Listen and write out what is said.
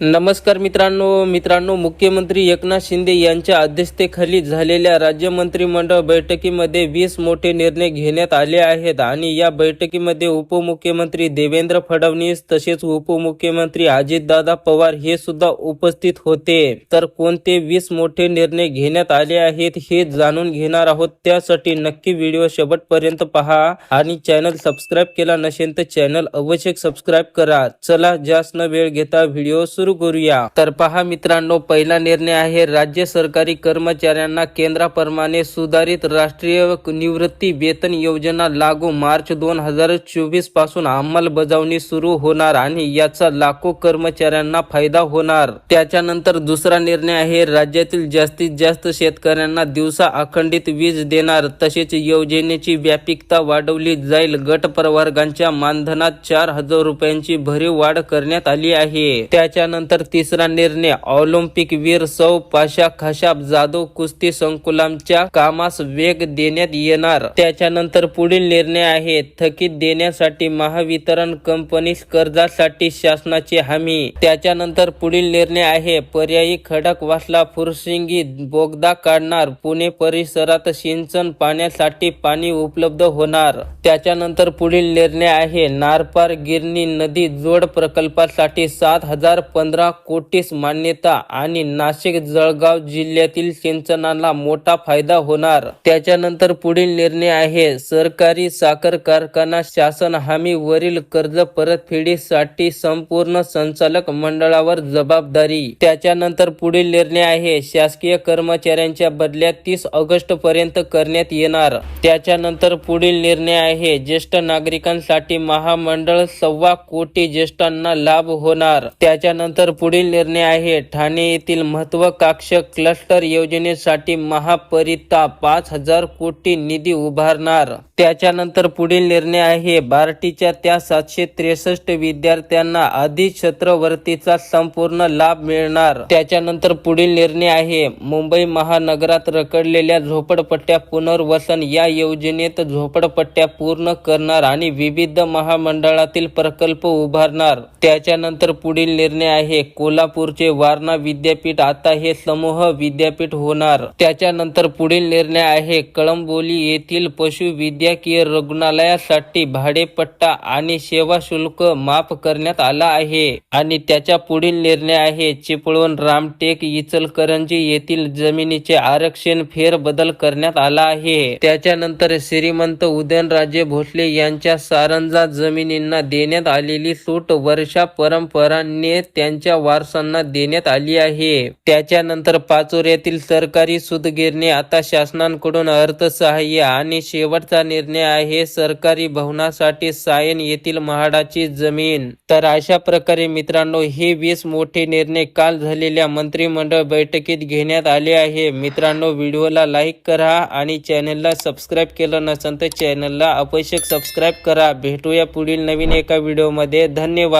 नमस्कार मित्रांनो मित्रांनो मुख्यमंत्री एकनाथ शिंदे यांच्या अध्यक्षतेखाली झालेल्या राज्य मंत्रिमंडळ बैठकीमध्ये वीस मोठे निर्णय घेण्यात आले आहेत आणि या बैठकीमध्ये उपमुख्यमंत्री देवेंद्र फडणवीस तसेच उपमुख्यमंत्री अजितदादा पवार हे सुद्धा उपस्थित होते. तर कोणते वीस मोठे निर्णय घेण्यात आले आहेत हे जाणून घेणार आहोत. त्यासाठी नक्की व्हिडिओ शेवटपर्यंत पहा आणि चॅनल सबस्क्राईब केला नसेल तर चॅनल अवश्य सबस्क्राईब करा. चला जास्त न वेळ घेता व्हिडिओ सुरू करूया. तर पहा मित्रांनो पहिला निर्णय आहे राज्य सरकारी कर्मचाऱ्यांना केंद्राप्रमाणे सुधारित राष्ट्रीय निवृत्ती वेतन योजना लागू मार्च दोन हजार चोवीसपासून अंमलबजावणी सुरू होणार आणि याचा लाखो कर्मचाऱ्यांना फायदा होणार. त्याच्यानंतर दुसरा निर्णय आहे राज्यातील जास्तीत जास्त शेतकऱ्यांना दिवसा अखंडित वीज देणार. तसेच योजनेची व्यापिकता वाढवली जाईल. गट प्रवर्गांच्या मानधनात चार हजार रुपयांची भरीव वाढ करण्यात आली आहे. त्याच्यानंतर तिसरा निर्णय ऑलिम्पिक वीर सौ पाशा खशाब जाधव कुस्ती संकुलांच्या कामास वेग देण्यात येणार. त्याच्यानंतर पुढील निर्णय आहे थकीत देण्यासाठी महावितरण कंपनीस कर्जासाठी शासनाची हमी. त्याच्यानंतर पुढील निर्णय आहे पर्यायी खडकवासला फुरसिंगी बोगदा काढणार. पुणे परिसरात सिंचन पाण्यासाठी पाणी उपलब्ध होणार. त्याच्यानंतर पुढील निर्णय आहे नारपार गिरणी नदी जोड प्रकल्पासाठी सात हजार पंधरा कोटीस मान्यता आणि नाशिक जळगाव जिल्ह्यातील सिंचनाला मोठा फायदा होणार. त्याच्यानंतर पुढील निर्णय आहे. सरकारी साखर कारखाना शासन हमी वरील कर्ज परतफेडीसाठी संपूर्ण संचालक मंडळावर जबाबदारी. त्याच्यानंतर पुढील निर्णय आहे. शासकीय कर्मचाऱ्यांच्या बदल्यात तीस ऑगस्ट पर्यंत करण्यात येणार. त्याच्यानंतर पुढील निर्णय आहे. ज्येष्ठ नागरिकांसाठी महामंडळ सव्वा कोटी ज्येष्ठांना लाभ होणार. त्याच्यानंतर पुढील निर्णय आहे. ठाणे येथील महत्वाकांक्ष क्लस्टर योजनेसाठी महापरिता पाच हजार कोटी निधी उभारणार. त्याच्यानंतर पुढील निर्णय आहे. बार्टीच्या त्या सातशे त्रेसष्ट विद्यार्थ्यांना आधी छत्रवर्तीचा संपूर्ण लाभ मिळणार. त्याच्यानंतर पुढील निर्णय आहे. मुंबई महानगरात रखडलेल्या झोपडपट्ट्या पुनर्वसन या योजनेत झोपडपट्ट्या पूर्ण करणार आणि विविध महामंडळातील प्रकल्प उभारणार. त्याच्यानंतर पुढील निर्णय आहे. कोल्हापूरचे वारणा विद्यापीठ आता हे समूह विद्यापीठ होणार. त्याच्यानंतर पुढील निर्णय आहे. कळंबोली येथील पशु वैद्यकीय रुग्णालयासाठी भाडेपट्टा आणि सेवा शुल्क माफ करण्यात आला आहे. आणि त्याच्या पुढील निर्णय आहे. चिपळूण रामटेक इचलकरंजी येथील जमिनीचे आरक्षण फेरबदल करण्यात आला आहे. त्याच्यानंतर श्रीमंत उदयनराजे भोसले यांच्या सारंजा जमिनींना देण्यात आलेली सूट वर्षा परंपरांनी त्यांच्या वारसांना देण्यात आली आहे. त्याच्यानंतर पाचोऱ्यातील सरकारी सूतगिरणी आता शासनाकडून अर्थसहाय्य आणि शेवटचा निर्णय आहे सरकारी भवनासाठी सायन येथील म्हाडाची जमीन. तर अशा प्रकारे मित्रांनो हे वीस मोठे निर्णय काल झालेल्या मंत्रिमंडळ बैठकीत घेण्यात आले आहे. मित्रांनो व्हिडिओला लाईक करा आणि चॅनलला सबस्क्राईब केलं नसेल तर चॅनलला आवश्यक सबस्क्राईब करा. भेटूया पुढील नवीन एका व्हिडिओमध्ये. धन्यवाद.